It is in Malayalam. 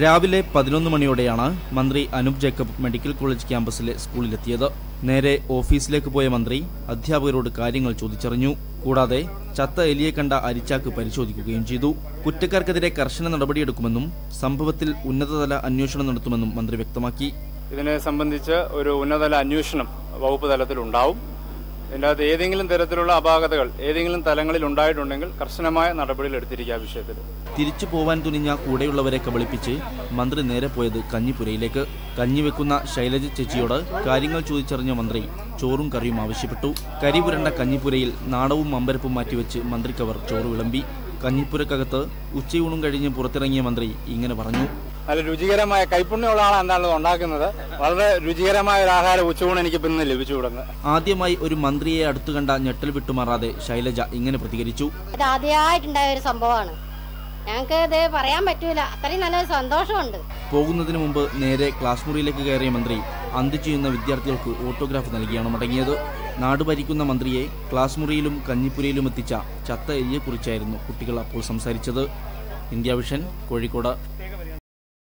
രാവിലെ പതിനൊന്ന് മണിയോടെയാണ് മന്ത്രി അനൂപ് ജേക്കബ് മെഡിക്കൽ കോളേജ് ക്യാമ്പസിലെ സ്കൂളിലെത്തിയത്. നേരെ ഓഫീസിലേക്ക് പോയ മന്ത്രി അധ്യാപകരോട് കാര്യങ്ങൾ ചോദിച്ചറിഞ്ഞു. കൂടാതെ ചത്ത എലിയെ കണ്ട അരിച്ചാക്ക് പരിശോധിക്കുകയും ചെയ്തു. കുറ്റക്കാർക്കെതിരെ കർശന നടപടിയെടുക്കുമെന്നും സംഭവത്തിൽ ഉന്നതതല അന്വേഷണം നടത്തുമെന്നും മന്ത്രി വ്യക്തമാക്കി. ഇതിനെ സംബന്ധിച്ച് ഒരു ഉന്നതതല അന്വേഷണം വകുപ്പ് തലത്തിൽ ഉണ്ടാവും ഇതിന്റെ അകത്ത് ഏതെങ്കിലും തരത്തിലുള്ള അപാകതകൾ ഏതെങ്കിലും തലങ്ങളിൽ ഉണ്ടായിട്ടുണ്ടെങ്കിൽ കർശനമായ നടപടികൾ എടുത്തിരിക്കുക വിഷയത്തിൽ. തിരിച്ചു പോവാൻ തുനിഞ്ഞ കൂടെയുള്ളവരെ കബളിപ്പിച്ച് മന്ത്രി നേരെ പോയത് കഞ്ഞിപ്പുരയിലേക്ക്. കഞ്ഞിവെക്കുന്ന ശൈലജ ചേച്ചിയോട് കാര്യങ്ങൾ ചോദിച്ചറിഞ്ഞ മന്ത്രി ചോറും കറിയും ആവശ്യപ്പെട്ടു. കരി പുരണ്ട കഞ്ഞിപ്പുരയിൽ നാടവും അമ്പരപ്പും മാറ്റിവെച്ച് മന്ത്രിക്കവർ ചോറ് വിളമ്പി. കഞ്ഞിപ്പുരക്കകത്ത് ഉച്ചയൂണും കഴിഞ്ഞ് പുറത്തിറങ്ങിയ മന്ത്രി ഇങ്ങനെ പറഞ്ഞു. നല്ല രുചികരമായ കൈപ്പുണ്യമുള്ള ആളാണ് എന്താണ് ഉണ്ടാക്കുന്നത്. വളരെ രുചികരമായ ഒരു ആഹാര ഉച്ചയൂണ് എനിക്ക് ഇന്ന് ലഭിച്ചു ഇവിടുന്ന്. ആദ്യമായി ഒരു മന്ത്രിയെ അടുത്തു കണ്ട ഞെട്ടൽ വിട്ടുമാറാതെ ശൈലജ ഇങ്ങനെ പ്രതികരിച്ചു. ഇത് ആദ്യമായിട്ടുണ്ടായ ഒരു സംഭവമാണ്. ഞങ്ങൾക്ക് ഇത് പറയാൻ പറ്റൂല. അത്രയും നല്ലൊരു സന്തോഷമുണ്ട്. പോകുന്നതിന് മുമ്പ് നേരെ ക്ലാസ് മുറിയിലേക്ക് കയറിയ മന്ത്രി അന്ത് ചെയ്യുന്ന വിദ്യാർത്ഥികൾക്ക് ഓട്ടോഗ്രാഫ് നൽകിയാണ് മടങ്ങിയത്. നാട് ഭരിക്കുന്ന മന്ത്രിയെ ക്ലാസ് മുറിയിലും കഞ്ഞിപ്പുരയിലും എത്തിച്ച ചത്ത എലിയെക്കുറിച്ചായിരുന്നു കുട്ടികൾ അപ്പോൾ സംസാരിച്ചത്. India Vision Kozhikode.